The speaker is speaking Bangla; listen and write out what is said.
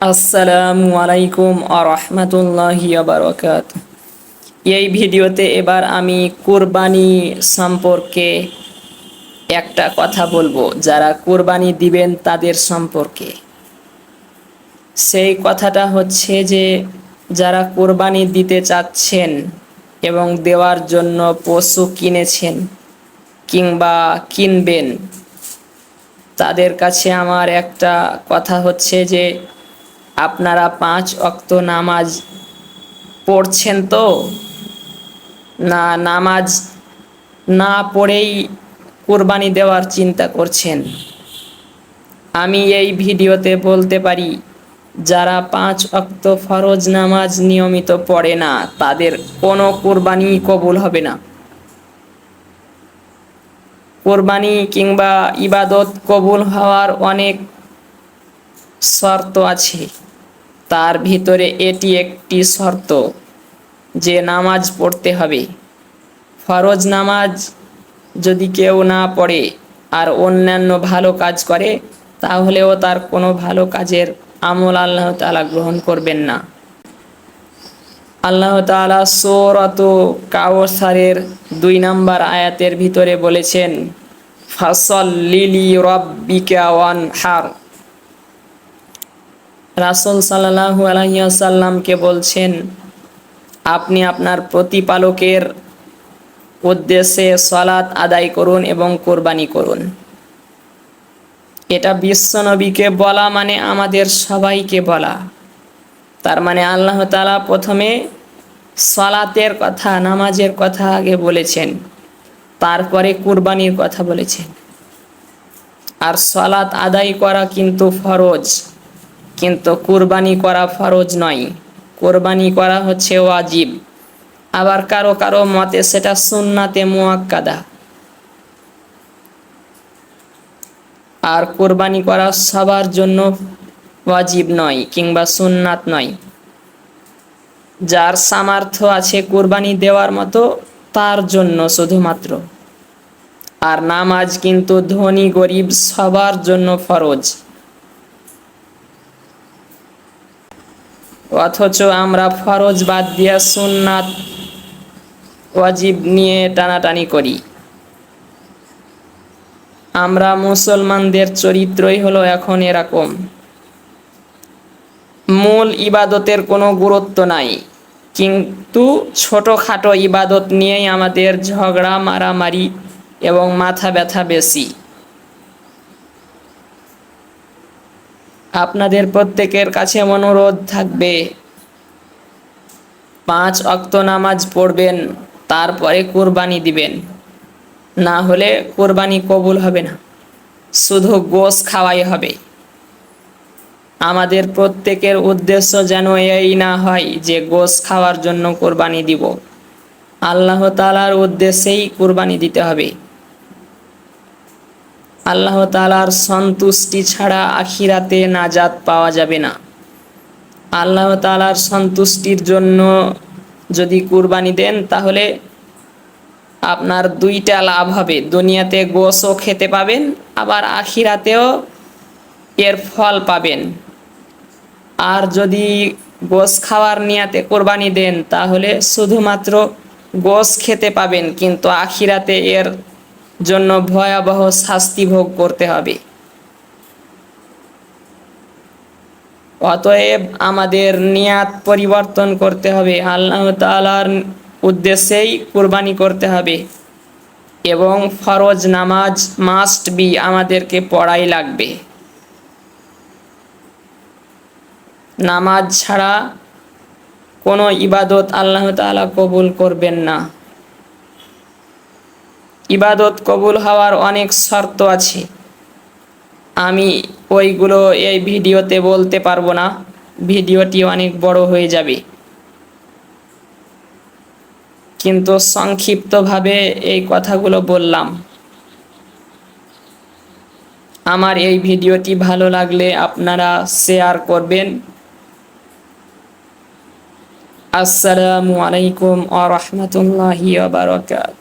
আসসালামু আলাইকুম আরহামতুল্লাহি বারকাত এই ভিডিওতে এবার আমি কোরবানি সম্পর্কে একটা কথা বলব। যারা কোরবানি দিবেন তাদের সম্পর্কে। সেই কথাটা হচ্ছে যে, যারা কোরবানি দিতে চাচ্ছেন এবং দেওয়ার জন্য পশু কিনেছেন কিংবা কিনবেন, তাদের কাছে আমার একটা কথা হচ্ছে যে আপনারা পাঁচ অক্ত নামাজ পড়ছেন তো? না, নামাজ না পড়েই কোরবানি দেওয়ার চিন্তা করছেন। আমি এই ভিডিওতে বলতে পারি, যারা পাঁচ অক্ত ফরজ নামাজ নিয়মিত পড়ে না, তাদের কোনো কোরবানি কবুল হবে না। কোরবানি কিংবা ইবাদত কবুল হওয়ার অনেক শর্ত আছে। তার ভিতরে এটি একটি শর্ত যে নামাজ পড়তে হবে। ফরজ নামাজ যদি কেউ না পড়ে আর অন্যান্য ভালো কাজ করে, তাহলেও তার কোনো ভালো কাজের আমল আল্লাহ তালা গ্রহণ করবেন না। আল্লাহ তালা সৌরত কাওসারের দুই নম্বর আয়াতের ভিতরে বলেছেন ফসল লিলি রব্বিকা ওয়ান হার রাসুল সাল্লাহু আলহিয়াসাল্লামকে বলছেন, আপনি আপনার প্রতিপালকের উদ্দেশ্যে সলাৎ আদায় করুন এবং কোরবানি করুন। এটা বিশ্বনবীকে বলা মানে আমাদের সবাইকে বলা। তার মানে আল্লাহ তালা প্রথমে সলাতের কথা, নামাজের কথা আগে বলেছেন, তারপরে কুরবানির কথা বলেছেন। আর সলাৎ আদায় করা কিন্তু ফরজ। কিন্তু কোরবানি করা ফরজ নয়। কোরবানি করা হচ্ছে ওয়াজিব। আবার কারও কারও মতে সেটা সুন্নাতে মোয়াক্কাদা। আর কোরবানি করা সবার জন্য ওয়াজিব নয় কিংবা সুন্নাত নয়। যার সামর্থ্য আছে কোরবানি দেওয়ার মতো, তার জন্য শুধুমাত্র। আর নামাজ কিন্তু ধনী গরিব সবার জন্য ফরজ। অথচ আমরা ফরজ বাদ দিয়া সুন্নাত ওয়াজিব নিয়ে টানাটানি করি। আমরা মুসলমানদের চরিত্রই হলো এখন এরকম। মূল ইবাদতের কোনো গুরুত্ব নাই, কিন্তু ছোটোখাটো ইবাদত নিয়েই আমাদের ঝগড়া, মারামারি এবং মাথা ব্যথা বেশি। আপনাদের প্রত্যেকের কাছে অনুরোধ থাকবে। পাঁচ অক্ত নামাজ পড়বেন, তারপরে কোরবানি দিবেন। না হলে কোরবানি কবুল হবে না। শুধু গোস খাওয়াই হবে। আমাদের প্রত্যেকের উদ্দেশ্য যেন এই না হয় যে গোস খাওয়ার জন্য কোরবানি দিব। আল্লাহ তালার উদ্দেশ্যেই কোরবানি দিতে হবে। আল্লাহ তালার সন্তুষ্টি ছাড়া আখিরাতে নাজাত পাওয়া যাবে না। আল্লাহ তালার সন্তুষ্টির জন্য যদি কুরবানি দেন, তাহলে আপনার দুইটা লাভ হবে। দুনিয়াতে গোসও খেতে পাবেন, আবার আখিরাতেও এর ফল পাবেন। আর যদি গোস খাওয়ার নিয়াতে কোরবানি দেন, তাহলে শুধুমাত্র গোস খেতে পাবেন, কিন্তু আখিরাতে এর জন্য ভয়াবহ শাস্তি ভোগ করতে হবে। অতএব আমাদের নিয়াত পরিবর্তন করতে হবে, আল্লাহ তালার উদ্দেশ্যেই কোরবানি করতে হবে এবং ফরজ নামাজ মাস্ট বি আমাদেরকে পড়াই লাগবে। নামাজ ছাড়া কোনো ইবাদত আল্লাহ তালা কবুল করবেন না। ইবাদত কবুল হওয়ার অনেক শর্ত আছে। আমি ওইগুলো এই ভিডিওতে বলতে পারব না। ভিডিওটি অনেক বড় হয়ে যাবে। কিন্তু সংক্ষিপ্তভাবে এই কথাগুলো বললাম। আমার এই ভিডিওটি ভালো লাগলে আপনারা শেয়ার করবেন। আসসালামু আলাইকুম আ রহমতুল্লাহি বারকাত